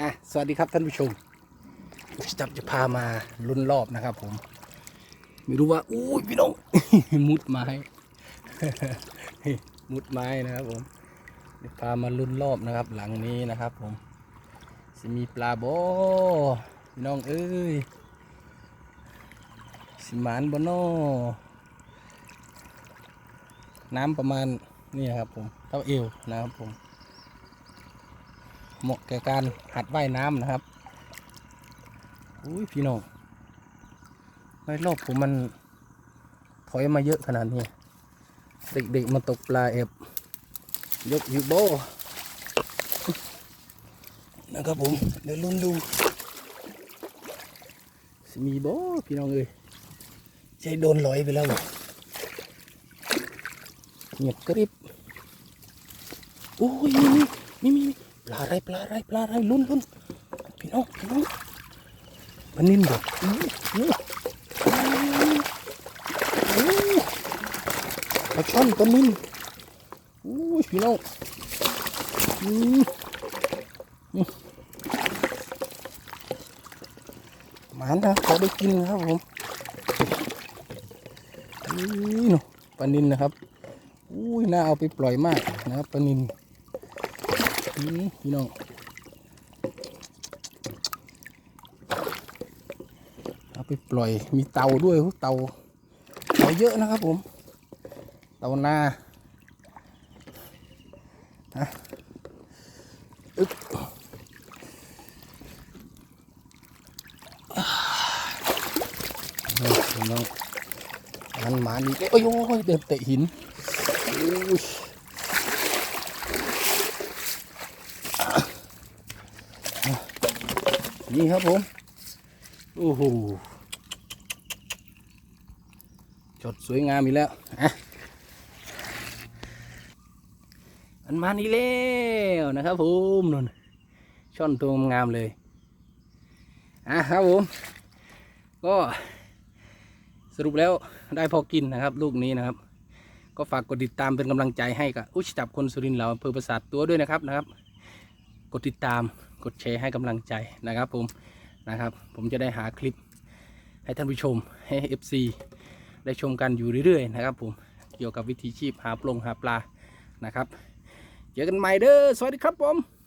อะสวัสดีครับท่านผู้ชมจับจะพามาลุ้นรอบนะครับผม ไม่รู้ว่าอู้ยพี่น้อง มุดไม้มุดไม้นะครับผมพามาลุ้นรอบนะครับ หลังนี้นะครับ ผมจะมีปลาโบพี่น้องเอ้ยสิมานบโนน้ำประมาณนี่ครับผมเท่าเอวนะครับผม เหมาะแก่การหัดว่ายน้ำนะครับอุ้ยพี่น้องไม่รอบผมมันถอยมาเยอะขนาดนี้ เด็กๆมาตกปลาเอบยกยูโบนะครับผม เดี๋ยวลุ้นดูสมีโบพี่น้องเอ้ยใจโดนลอยไปแล้วเหรอเงียบกริบโอ้ยมีมีมีมี ปลาอะไรปลาอะไรปลาอะไรลุ้นลุ้นพี่น้องพี่น้องมันนิ่มแบบอู้อู้อู้ปลาช่อนปลานิ่มอู้พี่น้องอืมหมานนะเขาได้กินนะครับผมนี่เนาะปลานินนะครับ อุ้ยน่าเอาไปปล่อยมากนะครับปลานิน พี่น้องเอาไปปล่อยมีเตาด้วยเตาเตาเยอะนะครับผม เตานาฮะอึ๊บนี่น้องมันมานี่โอ้ยโอ้ยเดินเตะหินอุ้ย นี่ครับผม โอ้โหจดสวยงามอีกแล้วอะมันมานี่แล้วนะครับผมนนช่อนตัวงามเลยอะครับผม ก็สรุปแล้วได้พอกินนะครับ ลูกนี้นะครับ ก็ฝากกดติดตามเป็นกำลังใจให้กับอุชจับคนสุรินทร์เหล่าอำเภอประสาทตัวด้วยนะครับนะครับ กดติดตามกดแชร์ให้กำลังใจนะครับผมนะครับ ผมจะได้หาคลิปให้ท่านผู้ชมให้ FC ได้ชมกันอยู่เรื่อยๆนะครับผมเกี่ยวกับวิถีชีพหาปลงหาปลานะครับ เจอกันใหม่เด้อสวัสดีครับผม